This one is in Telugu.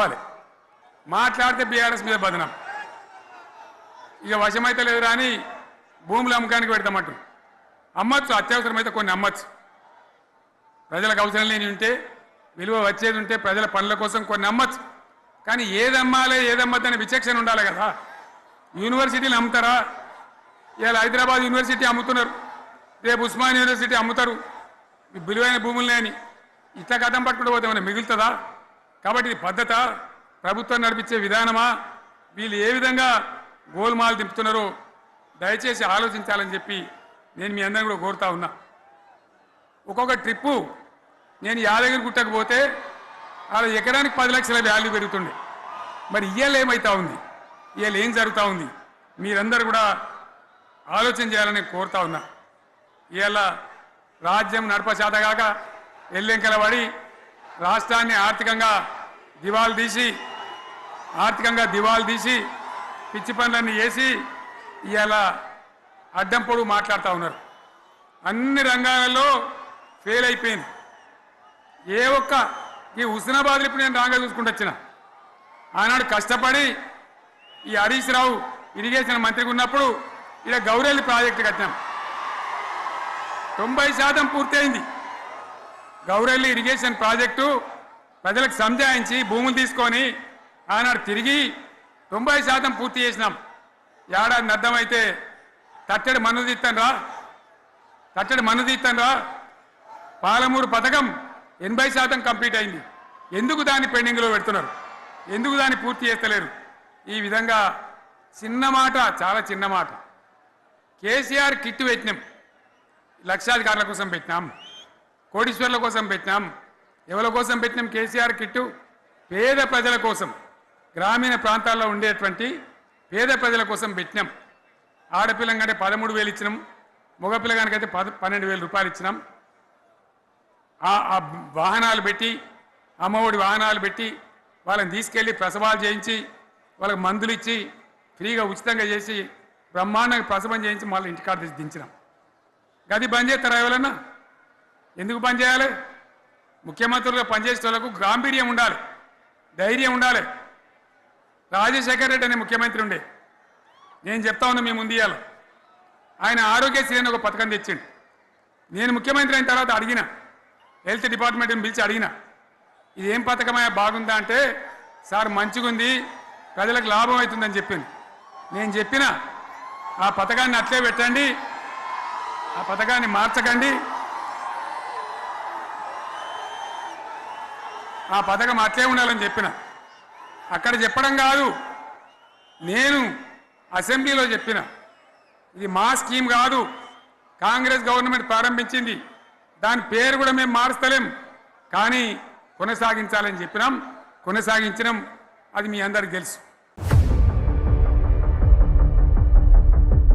రావాలి మాట్లాడితే బీఆర్ఎస్ మీద బదనం. ఇక వశమైతే లేదు రాని భూములు అమ్మకానికి పెడతామంటు అమ్మచ్చు అత్యవసరమైతే కొన్ని అమ్మచ్చు. ప్రజలకు అవసరం లేని ఉంటే విలువ వచ్చేది ఉంటే ప్రజల పనుల కోసం కొన్ని అమ్మచ్చు. కానీ ఏది అమ్మాలి ఏది విచక్షణ ఉండాలి కదా. యూనివర్సిటీలు అమ్ముతారా? ఇవాళ హైదరాబాద్ యూనివర్సిటీ అమ్ముతున్నారు. రేపు ఉస్మాన్ యూనివర్సిటీ అమ్ముతారు. విలువైన భూములు అని ఇట్లా కథం పట్టుకుంటూ పోతే ఏమైనా మిగులుతుందా? కాబట్టి ఇది పద్ధత. ప్రభుత్వం నడిపించే విధానమా? వీళ్ళు ఏ విధంగా గోల్మాలు దింపుతున్నారో దయచేసి ఆలోచించాలని చెప్పి నేను మీ అందరిని కూడా కోరుతా ఉన్నా. ఒక్కొక్క ట్రిప్పు నేను యాదగిరి గుట్టకు పోతే అలా ఎకరానికి పది లక్షల వాల్యూ పెరుగుతుండే. మరి ఇవాళ ఏమవుతా ఉంది? ఇవాళ ఏం జరుగుతూ ఉంది? మీరందరూ కూడా ఆలోచన చేయాలని కోరుతా ఉన్నా. ఇవాళ రాజ్యం నడపశాతగాక ఎల్లెంకల పడి రాష్ట్రాన్ని ఆర్థికంగా దివాలు తీసి ఆర్థికంగా దివాలు తీసి పిచ్చి పనులన్నీ వేసి ఇవాళ అడ్డం పొడుగు మాట్లాడుతూ ఉన్నారు. అన్ని రంగాలలో ఫెయిల్ అయిపోయింది. ఏ ఒక్క ఈ హుస్నాబాద్ ఇప్పుడు నేను రాగా చూసుకుంటూ వచ్చిన. ఆనాడు కష్టపడి ఈ హరీష్ రావు ఇరిగేషన్ మంత్రిగా ఉన్నప్పుడు ఇలా గౌరెల్లి ప్రాజెక్టు కట్టినాం. తొంభై శాతం పూర్తయింది. గౌరెల్లి ఇరిగేషన్ ప్రాజెక్టు ప్రజలకు సంజాయించి భూములు తీసుకొని ఆనాడు తిరిగి తొంభై శాతం పూర్తి చేసినాం. ఏడాది అర్థమైతే తట్టడి మన్ను తీస్తాను రా తట్టడి మన్ను తీస్తాను రా పాలమూరు పథకం ఎనభై శాతం కంప్లీట్ అయింది. ఎందుకు దాన్ని పెండింగ్లో పెడుతున్నారు? ఎందుకు దాన్ని పూర్తి చేస్తలేరు? ఈ విధంగా చిన్న మాట చాలా చిన్న మాట. కేసీఆర్ కిట్టు పెట్టినాం. లక్షాధికారుల కోసం పెట్టినాం. కోటీశ్వర్ల కోసం పెట్టినాం. ఎవరి కోసం పెట్టినాం? కేసీఆర్ కిట్టు పేద ప్రజల కోసం. గ్రామీణ ప్రాంతాల్లో ఉండేటువంటి పేద ప్రజల కోసం పెట్టినాం. ఆడపిల్లంకంటే పదమూడు వేలు ఇచ్చినాం. మగపిల్లగానికైతే పద పన్నెండు వేల రూపాయలు ఇచ్చినాం. ఆ వాహనాలు పెట్టి అమ్మఒడి వాహనాలు పెట్టి వాళ్ళని తీసుకెళ్ళి ప్రసవాలు చేయించి వాళ్ళకి మందులు ఇచ్చి ఫ్రీగా ఉచితంగా చేసి బ్రహ్మాండంగా ప్రసవం చేయించి మళ్ళీ ఇంటికాడ దించినాం. గది బంద్ చేస్తారా ఎవరన్నా? ఎందుకు పనిచేయాలి చేయాలి? ముఖ్యమంత్రులుగా పనిచేసే వాళ్ళకు గాంభీర్యం ఉండాలి ధైర్యం ఉండాలి. రాజశేఖర రెడ్డి అనే ముఖ్యమంత్రి ఉండే. నేను చెప్తా ఉన్నా మీ ముందు ఇయ్యాల. ఆయన ఆరోగ్యశ్రీ అని ఒక పథకం తెచ్చిండు. నేను ముఖ్యమంత్రి అయిన తర్వాత అడిగిన హెల్త్ డిపార్ట్మెంట్ని పిలిచి అడిగిన ఇది ఏం పథకమయ్యా బాగుందా అంటే సార్ మంచిగుంది ప్రజలకు లాభం అవుతుందని చెప్పింది నేను చెప్పిన ఆ పథకాన్ని అట్లే పెట్టండి ఆ పథకాన్ని మార్చకండి ఆ పథకం అట్లే ఉండాలని చెప్పిన. అక్కడ చెప్పడం కాదు నేను అసెంబ్లీలో చెప్పిన. ఇది మా స్కీమ్ కాదు కాంగ్రెస్ గవర్నమెంట్ ప్రారంభించింది. దాని పేరు కూడా మేము మారుస్తలేం. కానీ కొనసాగించాలని చెప్పినాం కొనసాగించడం అది మీ అందరికి తెలుసు.